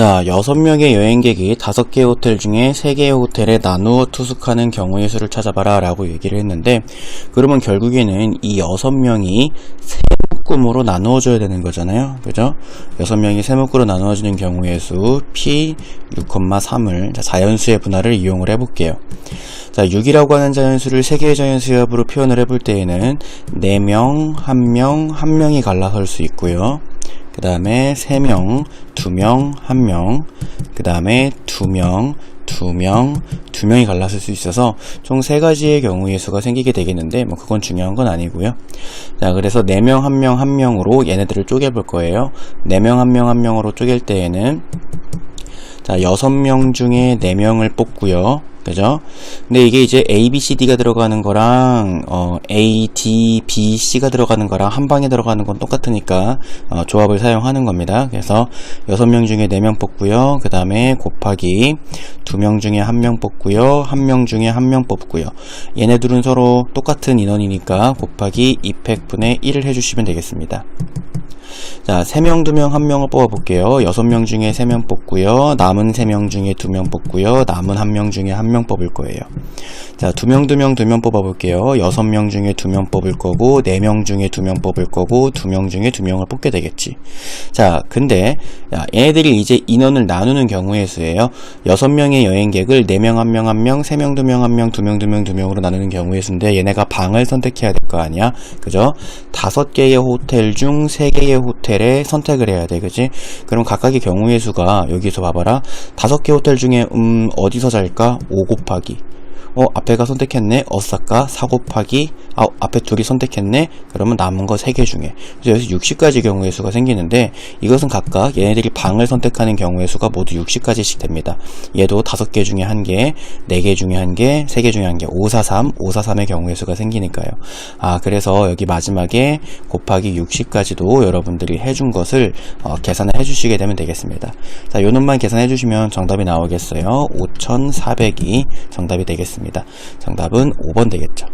자, 6명의 여행객이 5개의 호텔 중에 3개의 호텔에 나누어 투숙하는 경우의 수를 찾아봐라 라고 얘기를 했는데 그러면 결국에는 이 6명이 세 묶음으로 나누어줘야 되는 거잖아요. 그죠? 6명이 세 묶으로 나누어지는 경우의 수 P 6,3을 자연수의 분할을 이용을 해볼게요. 자, 6이라고 하는 자연수를 3개의 자연수의 합으로 표현을 해볼 때에는 4명, 1명, 1명이 갈라설 수 있고요. 그 다음에 3명, 2명, 1명, 그 다음에 2명, 2명, 2명이 갈라설 수 있어서 총 3가지의 경우의 수가 생기게 되겠는데 뭐 그건 중요한 건 아니고요. 자, 그래서 4명, 1명, 1명으로 얘네들을 쪼개볼 거예요. 4명, 1명, 1명으로 쪼갤 때에는 자, 6명 중에 4명을 뽑고요. 그죠? 근데 이게 이제 A, B, C, D가 들어가는 거랑 어, A, D, B, C가 들어가는 거랑 한 방에 들어가는 건 똑같으니까 어, 조합을 사용하는 겁니다. 그래서 6명 중에 4명 뽑고요. 그 다음에 곱하기 2명 중에 1명 뽑고요. 1명 중에 1명 뽑고요. 얘네들은 서로 똑같은 인원이니까 곱하기 200분의 1을 해주시면 되겠습니다. 자, 3명, 2명, 1명을 뽑아볼게요. 6명 중에 3명 뽑고요. 남은 3명 중에 2명 뽑고요. 남은 1명 중에 1명 뽑을 거예요. 자, 2명, 2명, 2명 뽑아볼게요. 6명 중에 2명 뽑을 거고, 4명 중에 2명 뽑을 거고, 2명 중에 2명을 뽑게 되겠지. 자, 근데, 야, 얘네들이 이제 인원을 나누는 경우의 수예요. 6명의 여행객을 4명, 1명, 1명, 3명, 2명, 1명, 2명, 2명, 2명으로 나누는 경우의 수인데, 얘네가 방을 선택해야 될 거 아니야? 그죠? 5개의 호텔 중 3개의 호텔에 선택을 해야 돼, 그지? 그럼 각각의 경우의 수가 여기서 봐봐라. 5개 호텔 중에 음 어디서 잘까? 5 곱하기. 어 앞에가 선택했네. 어사카 4 곱하기. 아 앞에 둘이 선택했네. 그러면 남은 거 3개 중에. 그래서 여기서 60가지 경우의 수가 생기는데 이것은 각각 얘네들이 방을 선택하는 경우의 수가 모두 60가지씩 됩니다. 얘도 5개 중에 1개, 4개 중에 1개, 3개 중에 1개, 543, 543의 경우의 수가 생기니까요. 아 그래서 여기 마지막에 곱하기 60까지도 여러분들이 해준 것을 어, 계산을 해주시게 되면 되겠습니다. 자, 요 놈만 계산해 주시면 정답이 나오겠어요. 5400이 정답이 되겠 습니다. 정답은 5번 되겠죠.